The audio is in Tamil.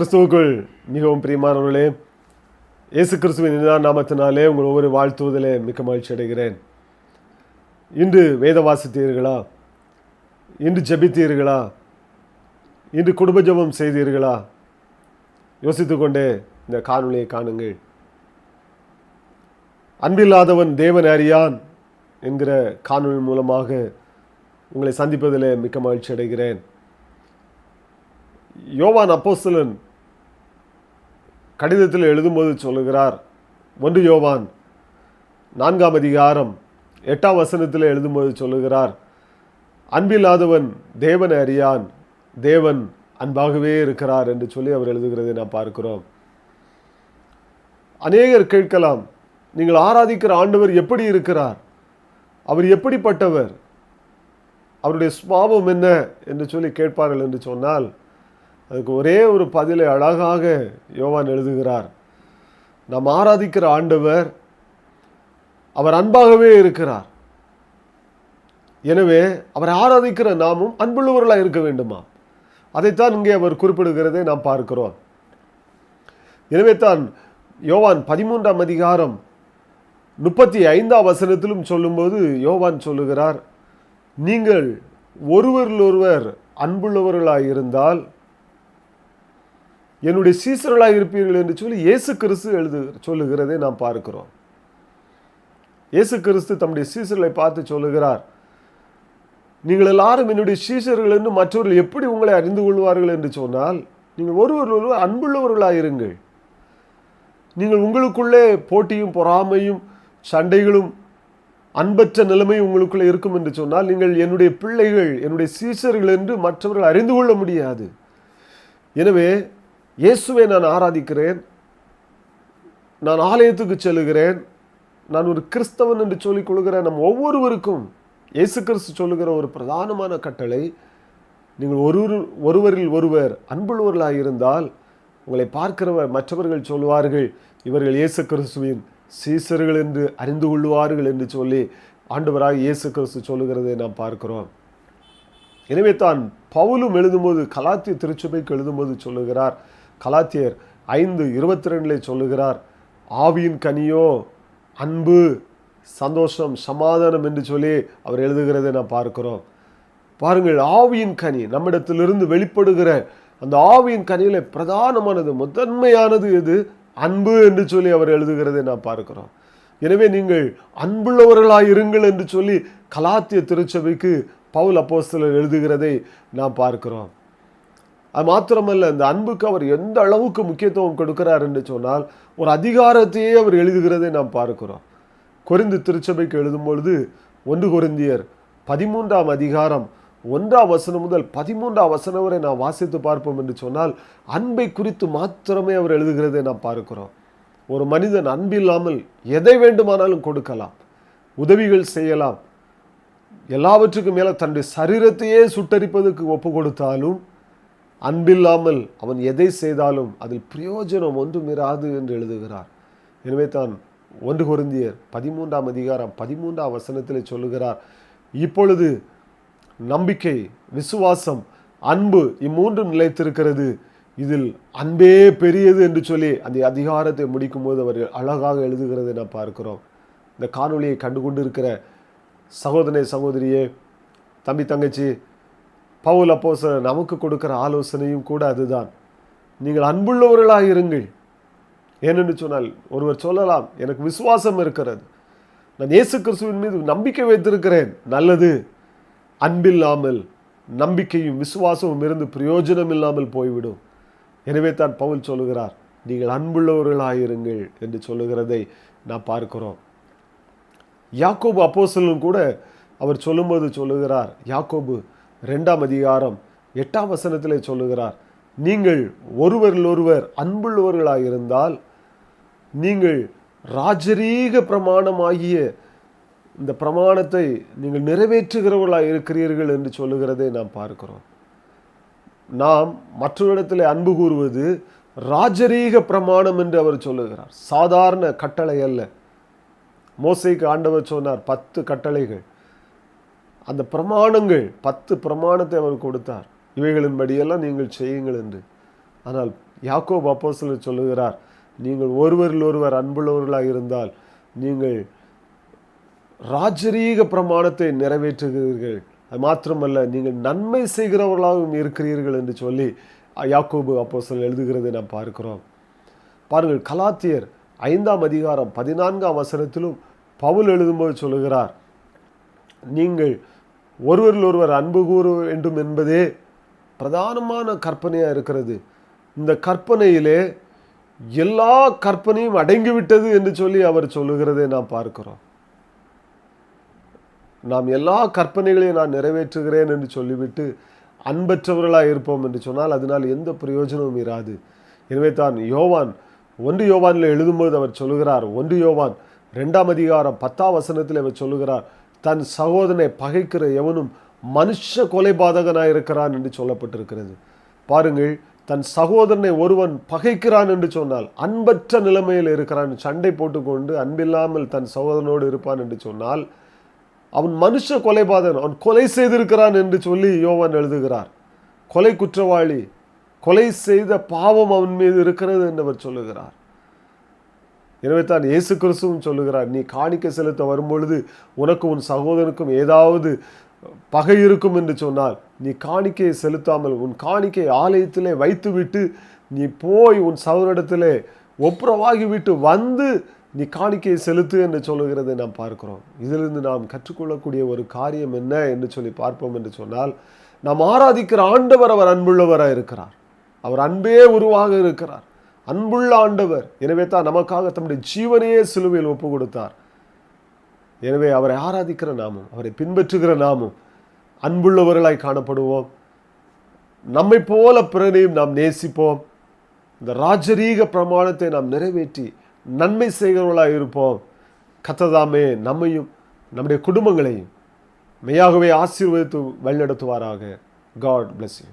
கிறிஸ்துவுக்குள் மிகவும் பிரியமானவர்களே இயேசு கிறிஸ்துவின் இனிதான நாமத்தினாலே உங்கள் ஒவ்வொரு வாழ்த்துவதிலே மிக்க மகிழ்ச்சி அடைகிறேன். இன்று வேத வாசித்தீர்களா? இன்று ஜபித்தீர்களா? இன்று குடும்ப ஜெபம் செய்தீர்களா யோசித்துக்கொண்டே இந்த காணொலியை காணுங்கள். அன்பில்லாதவன் தேவன் அறியான் என்கிற காணொலி மூலமாக உங்களை சந்திப்பதிலே மிக்க மகிழ்ச்சி அடைகிறேன். யோவான் அப்போஸ்தலன் கடிதத்தில் எழுதும்போது சொல்லுகிறார் ஒன்று யோவான் நான்காம் அதிகாரம் எட்டாம் வசனத்தில் எழுதும்போது சொல்லுகிறார் அன்பில்லாதவன் தேவன் அறியான் தேவன் அன்பாகவே இருக்கிறார் என்று சொல்லி அவர் எழுதுகிறதை நாம் பார்க்கிறோம். அநேகர் கேட்கலாம் நீங்கள் ஆராதிக்கிற ஆண்டவர் எப்படி இருக்கிறார்? அவர் எப்படிப்பட்டவர்? அவருடைய சுபாவம் என்ன? என்று சொல்லி கேட்பார்கள் என்று சொன்னால் அதுக்கு ஒரே ஒரு பதிலை அழகாக யோவான் எழுதுகிறார். நாம் ஆராதிக்கிற ஆண்டவர் அவர் அன்பாகவே இருக்கிறார். எனவே அவரை ஆராதிக்கிற நாமும் அன்புள்ளவர்களாக இருக்க வேண்டுமா? அதைத்தான் இங்கே அவர் குறிப்பிடுகிறதை நாம் பார்க்கிறோம். எனவே தான் யோவான் பதிமூன்றாம் அதிகாரம் முப்பத்தி ஐந்தாம் வசனத்திலும் சொல்லும்போது யோவான் சொல்லுகிறார் நீங்கள் ஒருவரில் ஒருவர் அன்புள்ளவர்களாக இருந்தால் என்னுடைய சீசர்களாக இருப்பீர்கள் என்று சொல்லி இயேசு கிறிஸ்து எழுது சொல்லுகிறதை நாம் பார்க்கிறோம். இயேசு கிறிஸ்து தம்முடைய சீசர்களை பார்த்து சொல்லுகிறார் நீங்கள் எல்லாரும் என்னுடைய சீசர்கள் என்று மற்றவர்கள் எப்படி உங்களை அறிந்து கொள்வார்கள்? என்று சொன்னால் நீங்கள் ஒருவர் ஒருவர் அன்புள்ளவர்களாக இருங்கள். நீங்கள் உங்களுக்குள்ளே போட்டியும் பொறாமையும் சண்டைகளும் அன்பற்ற நிலைமை உங்களுக்குள்ளே இருக்கும் என்று சொன்னால் நீங்கள் என்னுடைய பிள்ளைகள் என்னுடைய சீசர்கள் என்று மற்றவர்கள் அறிந்து கொள்ள முடியாது. எனவே இயேசுவை நான் ஆராதிக்கிறேன். நான் ஆலயத்துக்கு செல்லுகிறேன். நான் ஒரு கிறிஸ்தவன் என்று சொல்லிக் கொள்கிறேன் நம் ஒவ்வொருவருக்கும் இயேசு கிறிஸ்து சொல்லுகிற ஒரு பிரதானமான கட்டளை நீங்கள் ஒருவர் ஒருவரில் ஒருவர் அன்புள்ளவர்களாக இருந்தால் உங்களை பார்க்கிறவர் மற்றவர்கள் சொல்வார்கள் இவர்கள் இயேசு கிறிஸ்துவின் சீசர்கள் என்று அறிந்து கொள்வார்கள் என்று சொல்லி ஆண்டவராக இயேசு கிறிஸ்து சொல்லுகிறதை நாம் பார்க்கிறோம். எனவே தான் பவுலும் எழுதும்போது கலாத்திய திருச்சபைக்கு எழுதும்போது சொல்லுகிறார் கலாத்தியர் ஐந்து இருபத்தி ரெண்டிலே சொல்லுகிறார் ஆவியின் கனியோ அன்பு சந்தோஷம் சமாதானம் என்று சொல்லி அவர் எழுதுகிறதை நான் பார்க்கிறோம். பாருங்கள் ஆவியின் கனி நம்மிடத்திலிருந்து வெளிப்படுகிற அந்த ஆவியின் கனியில் பிரதானமானது முதன்மையானது எது? அன்பு என்று சொல்லி அவர் எழுதுகிறதை நான் பார்க்கிறோம். எனவே நீங்கள் அன்புள்ளவர்களாக இருங்கள் என்று சொல்லி கலாத்திய திருச்சபைக்கு பவுல் அப்போஸ்தலர் எழுதுகிறதை நாம் பார்க்கிறோம். அது மாத்திரமல்ல இந்த அன்புக்கு அவர் எந்த அளவுக்கு முக்கியத்துவம் கொடுக்கிறார் என்று சொன்னால் ஒரு அதிகாரத்தையே அவர் எழுதுகிறதை நாம் பார்க்கிறோம். கொரிந்து திருச்சபைக்கு எழுதும் பொழுது ஒன்று கொரிந்தியர் பதிமூன்றாம் அதிகாரம் ஒன்றாம் வசனம் முதல் பதிமூன்றாம் வசனம் வரை நாம் வாசித்து பார்ப்போம் என்று சொன்னால் அன்பை குறித்து மாத்திரமே அவர் எழுதுகிறதை நாம் பார்க்கிறோம். ஒரு மனிதன் அன்பில்லாமல் எதை வேண்டுமானாலும் கொடுக்கலாம் உதவிகள் செய்யலாம் எல்லாவற்றுக்கும் மேலே தன்னுடைய சரீரத்தையே சுட்டரிப்பதற்கு ஒப்பு கொடுத்தாலும் அன்பில்லாமல் அவன் எதை செய்தாலும் அதில் பிரயோஜனம் ஒன்றும் இராது என்று எழுதுகிறார். எனவே தான் ஒன்று கொருந்தியர் பதிமூன்றாம் அதிகாரம் பதிமூன்றாம் வசனத்தில் சொல்லுகிறார் இப்பொழுது நம்பிக்கை விசுவாசம் அன்பு இம்மூன்றும் நிலைத்திருக்கிறது. இதில் அன்பே பெரியது என்று சொல்லி அந்த அதிகாரத்தை முடிக்கும் போது அவர் அழகாக எழுதுகிறதை நாம் பார்க்கிறோம். இந்த காணொளியை கண்டு கொண்டிருக்கிற சகோதரனை சகோதரியே தம்பி தங்கச்சி பவுல் அப்போச நமக்கு கொடுக்குற ஆலோசனையும் கூட அதுதான். நீங்கள் அன்புள்ளவர்களாக இருங்கள். ஏனென்று சொன்னால் ஒருவர் சொல்லலாம் எனக்கு விசுவாசம் இருக்கிறது. நான் இயேசு கிறிஸ்துவின் மீது நம்பிக்கை வைத்திருக்கிறேன். நல்லது. அன்பில்லாமல் நம்பிக்கையும் விசுவாசமும் இருந்து பிரயோஜனம் இல்லாமல் போய்விடும். எனவே தான் பவுல் சொல்லுகிறார் நீங்கள் அன்புள்ளவர்களாயிருங்கள் என்று சொல்லுகிறதை நாம் பார்க்கிறோம். யாக்கோபு அப்போசலும் கூட அவர் சொல்லும்போது சொல்லுகிறார் யாக்கோபு ரெண்டாம் அதிகாரம் எட்டாம் வசனத்திலே சொல்லுகிறார் நீங்கள் ஒருவரில் ஒருவர் அன்புள்ளவர்களாக இருந்தால் நீங்கள் ராஜரீக பிரமாணமாகிய இந்த பிரமாணத்தை நீங்கள் நிறைவேற்றுகிறவர்களாக இருக்கிறீர்கள் என்று சொல்லுகிறதை நாம் பார்க்கிறோம். நாம் மற்றொரு அன்பு கூறுவது ராஜரீக பிரமாணம் என்று அவர் சொல்லுகிறார். சாதாரண கட்டளை அல்ல. மோசைக்கு ஆண்டவர் சொன்னார் பத்து கட்டளைகள். அந்த பிரமாணங்கள் பத்து பிரமாணத்தை அவர் கொடுத்தார். இவைகளின்படியெல்லாம் நீங்கள் செய்யுங்கள் என்று. ஆனால் யாக்கோப் அப்போஸ்தலர் சொல்லுகிறார் நீங்கள் ஒருவரில் ஒருவர் அன்புள்ளவர்களாக இருந்தால் நீங்கள் ராஜரீக பிரமாணத்தை நிறைவேற்றுகிறீர்கள். அது மாத்திரமல்ல நீங்கள் நன்மை செய்கிறவர்களாகவும் இருக்கிறீர்கள் என்று சொல்லி யாக்கோபு அப்போஸ்தலர் எழுதுகிறதை நாம் பார்க்கிறோம். பாருங்கள் கலாத்தியர் ஐந்தாம் அதிகாரம் பதினான்காம் வசனத்திலும் பவுல் எழுதும்போது சொல்லுகிறார் நீங்கள் ஒருவரில் ஒருவர் அன்பு கூற வேண்டும் என்பதே பிரதானமான கற்பனையாக இருக்கிறது. இந்த கற்பனையிலே எல்லா கற்பனையும் அடங்கிவிட்டது என்று சொல்லி அவர் சொல்லுகிறதை நாம் பார்க்கிறோம். நாம் எல்லா கற்பனைகளையும் நான் நிறைவேற்றுகிறேன் என்று சொல்லிவிட்டு அன்பற்றவர்களாக இருப்போம் என்று சொன்னால் அதனால் எந்த பிரயோஜனமும் இராது. எனவே தான் யோவான் ஒன்று யோவானில் எழுதும்போது அவர் சொல்லுகிறார் ஒன்று யோவான் ரெண்டாம் அதிகாரம் பத்தாம் வசனத்தில் அவர் சொல்லுகிறார் தன் சகோதரனை பகைக்கிற எவனும் மனுஷ கொலைபாதகனாக இருக்கிறான் என்று சொல்லப்பட்டிருக்கிறது. பாருங்கள் தன் சகோதரனை ஒருவன் பகைக்கிறான் என்று சொன்னால் அன்பற்ற நிலைமையில் இருக்கிறான். சண்டை போட்டுக்கொண்டு அன்பில்லாமல் தன் சகோதரனோடு இருப்பான் என்று சொன்னால் அவன் மனுஷ கொலைபாதகன் அவன் கொலை செய்திருக்கிறான் என்று சொல்லி யோவான் எழுதுகிறார். கொலை குற்றவாளி கொலை செய்த பாவம் அவன் மீது இருக்கிறது என்று அவர் சொல்லுகிறார். எனவே தான் இயேசு கிறிஸ்துவும் சொல்லுகிறார் நீ காணிக்க செலுத்த வரும்பொழுது உனக்கு உன் சகோதரனுக்கும் ஏதாவது பகை இருக்கும் என்று சொன்னால் நீ காணிக்கையை செலுத்தாமல் உன் காணிக்கை ஆலயத்திலே வைத்துவிட்டு நீ போய் உன் சகோதரிடத்திலே ஒப்புரவாகிவிட்டு வந்து நீ காணிக்கையை செலுத்து என்று சொல்லுகிறதை நாம் பார்க்கிறோம். இதிலிருந்து நாம் கற்றுக்கொள்ளக்கூடிய ஒரு காரியம் என்ன என்று சொல்லி பார்ப்போம் என்று சொன்னால் நாம் ஆராதிக்கிற ஆண்டவர் அவர் அன்புள்ளவராக இருக்கிறார். அவர் அன்பே உருவாக இருக்கிறார். அன்புள்ள ஆண்டவர். எனவே தான் நமக்காக தம்முடைய ஜீவனையே சிலுவையில் ஒப்பு கொடுத்தார் எனவே அவரை ஆராதிக்கிற நாமும் அவரை பின்பற்றுகிற நாமும் அன்புள்ளவர்களாய் காணப்படுவோம். நம்மை போல பிறனையும் நாம் நேசிப்போம். இந்த ராஜரீக பிரமாணத்தை நாம் நிறைவேற்றி நன்மை செய்கிறவர்களாக இருப்போம். கத்ததாமே நம்மையும் நம்முடைய குடும்பங்களையும் மெய்யாகவே ஆசீர்வதித்து வழிநடத்துவாராக. God bless you